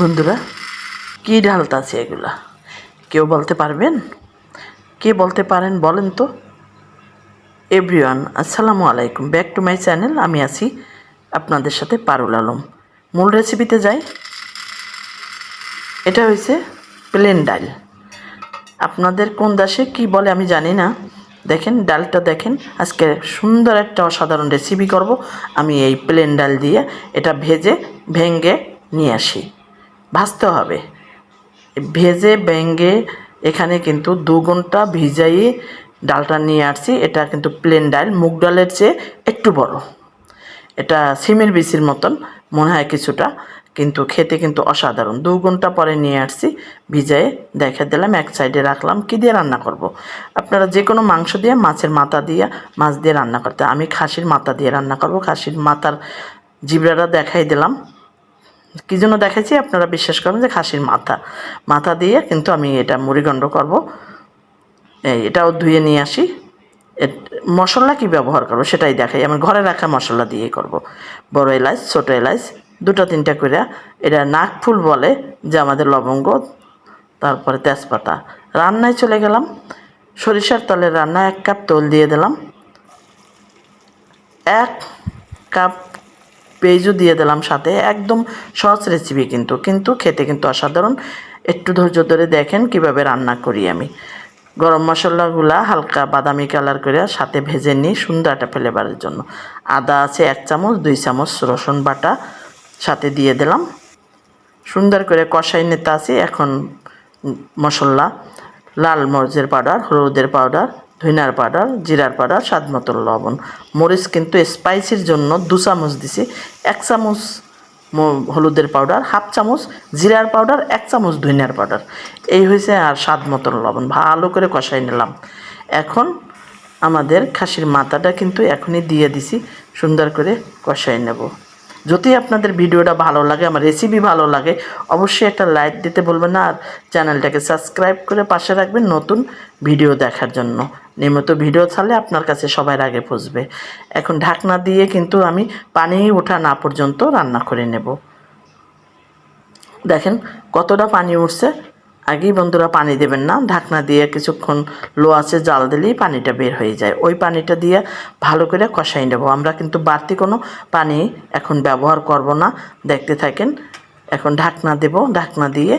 বন্ধুরা, কী ঢালতাছে এগুলা? কেউ বলতে পারবেন? কে বলতে পারেন বলেন তো? এভরিওয়ান আসসালামু আলাইকুম। ব্যাক টু মাই চ্যানেল আমি আছি আপনাদের সাথে পারুল আলম। মূল রেসিপিতে যাই। এটা হয়েছে প্লেন ডাল। আপনাদের কোন দেশে কি বলে আমি জানি না। দেখেন, ডালটা দেখেন, আজকে সুন্দর একটা অসাধারণ রেসিপি করব। আমি এই প্লেন ডাল দিয়ে এটা ভেজে ভেঙ্গে নিয়ে আসি। ভাজতে হবে। ভেজে ভেঙ্গে এখানে কিন্তু দু ঘণ্টা ভিজাইয়ে ডালটা নিয়ে আসছি। এটা কিন্তু প্লেন ডাল, মুগ ডালের চেয়ে একটু বড়। এটা সিমের বিচির মতন, মনে হয় কিছুটা, কিন্তু খেতে কিন্তু অসাধারণ। দু ঘণ্টা পরে নিয়ে আসছি, ভিজায়ে দেখে দিলাম, এক সাইডে রাখলাম, কী দিয়ে রান্না করব। আপনারা যে কোনো মাংস দিয়ে, মাছের মাথা দিয়ে, মাছ দিয়ে রান্না করতে। আমি খাসির মাথা দিয়ে রান্না করব। খাসির মাথার জিবড়াটা দেখাই দিলাম। কী জন্য দেখাচ্ছি আপনারা বিশ্বাস করেন যে খাসির মাথা। মাথা দিয়ে কিন্তু আমি এটা মুড়িগণ্ড করব। এটাও ধুয়ে নিয়ে আসি। মশলা কি ব্যবহার করব সেটাই দেখাই। আমি ঘরে রাখা মশলা দিয়েই করব। বড় এলাচ, ছোট এলাচ, দুটো তিনটা করে। এটা নাক ফুল বলে যে আমাদের লবঙ্গ, তারপরে তেজপাতা। রান্নায় চলে গেলাম। সরিষার তেলের রান্না এক কাপ তেল দিয়ে দিলাম। এক কাপ পেঁয়াজও দিয়ে দিলাম সাথে, একদম সহজ রেসিপি কিন্তু কিন্তু খেতে কিন্তু অসাধারণ। একটু ধৈর্য ধরে দেখেন কীভাবে রান্না করি আমি। গরম মশলাগুলা হালকা বাদামি কালার করে সাথে ভেজে নিই সুন্দর একটা ফ্লেভারের জন্য। আদা আছে এক চামচ, দুই চামচ রসুন বাটা সাথে দিয়ে দিলাম। সুন্দর করে কষাই নিতে আসি এখন মশলা, লাল মরিচের পাউডার হলুদের পাউডার ধনিয়ার পাউডার, জিরার পাউডার, স্বাদ মতন লবণ। মরিচ কিন্তু স্পাইসির জন্য দু চামচ দিছি। এক চামচ হলুদের পাউডার, হাফ চামচ জিরার পাউডার, এক চামচ ধনিয়ার পাউডার। এই হয়েছে আর স্বাদ মতন লবণ। ভালো করে কষাই নিলাম। এখন আমাদের খাসির মাথাটা কিন্তু এখনই দিয়ে দিছি। সুন্দর করে কষাই নেব। যদি আপনাদের ভিডিওটা ভালো লাগে, আমার রেসিপি ভালো লাগে, অবশ্যই একটা লাইক দিতে বলবেন আর চ্যানেলটাকে সাবস্ক্রাইব করে পাশে রাখবেন নতুন ভিডিও দেখার জন্য। নিয়মিত ভিডিও ছাড়লে আপনার কাছে সবার আগে পৌঁছবে এখন ঢাকনা দিয়ে কিন্তু আমি পানি ওঠা না পর্যন্ত রান্না করে নেব। দেখেন কতটা পানি উঠছে। আগেই বন্ধুরা পানি দেবেন না, ঢাকনা দিয়ে কিছুক্ষণ লো আছে জাল দিলেই পানিটা বের হয়ে যায়। ওই পানিটা দিয়ে ভালো করে কষাই নেব। আমরা কিন্তু বাড়তি কোনো পানি এখন ব্যবহার করব না। দেখতে থাকেন, এখন ঢাকনা দেব। ঢাকনা দিয়ে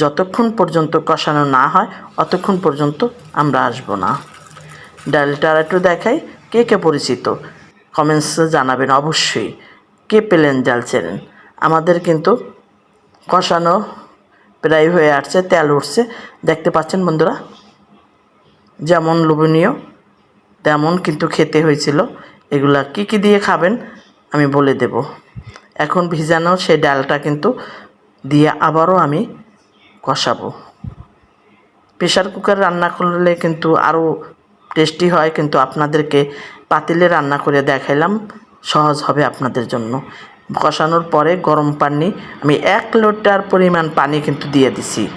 যতক্ষণ পর্যন্ত কষানো না হয়, অতক্ষণ পর্যন্ত আমরা আসব না। ডালটা একটু দেখাই, কে কে পরিচিত? কমেন্টসে জানাবেন অবশ্যই। কে পেলেন ডাল চেনেন আমাদের কিন্তু কষানো প্রায় হয়ে আসছে, তেল উঠছে। দেখতে পাচ্ছেন বন্ধুরা, যেমন লোভনীয়, তেমন কিন্তু খেতে হয়েছিল। এগুলা কি কি দিয়ে খাবেন আমি বলে দেব। এখন ভিজানো সেই ডালটা কিন্তু দিয়ে আবারও আমি কষাবো। প্রেশার কুকার রান্না করলে কিন্তু আরও টেস্টি হয়, কিন্তু আপনাদেরকে পাতিলে রান্না করে দেখাইলাম, সহজ হবে আপনাদের জন্য। কষানোর পরে গরম পানি, আমি এক লিটার পরিমাণ পানি কিন্তু দিয়ে দিছি।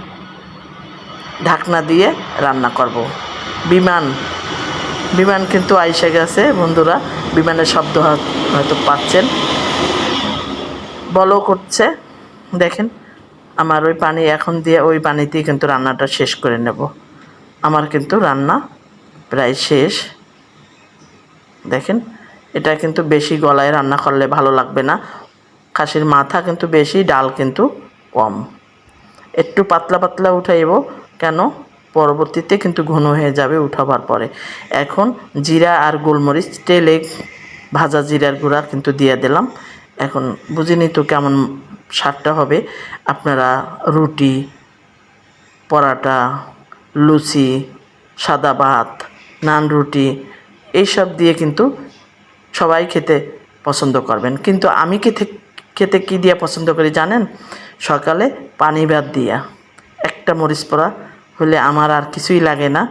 ঢাকনা দিয়ে রান্না করব। বিমান বিমান কিন্তু আইসে গেছে, বন্ধুরা। বিমানের শব্দ হয়- হয়তো পাচ্ছেন। বলো করছে। দেখেন, আমার ওই পানি এখন দিয়ে ওই পানিতেই কিন্তু রান্নাটা শেষ করে নেব। আমার কিন্তু রান্না প্রায় শেষ। দেখেন, এটা কিন্তু বেশি গলায় রান্না করলে ভালো লাগবে না। খাসির মাথা কিন্তু বেশি, ডাল কিন্তু কম। একটু পাতলা পাতলা উঠাইব, কেন? পরবর্তীতে কিন্তু ঘন হয়ে যাবে উঠাবার পরে। এখন জিরা আর গোলমরিচ, তেলে ভাজা জিরার গুঁড়া কিন্তু দিয়ে দিলাম। এখন বুঝিনি তো কেমন স্বাদটা হবে। আপনারা রুটি, পরাটা, লুচি, সাদা ভাত, নান রুটি, এইসব দিয়ে কিন্তু সবাই খেতে পছন্দ করবেন। কিন্তু আমি খেতে খেতে কি দিয়া পছন্দ করি জানেন? সকালে পানি ভাত দিয়া। একটা মরিচ পোড়া হলে আমার আর কিছুই লাগে না।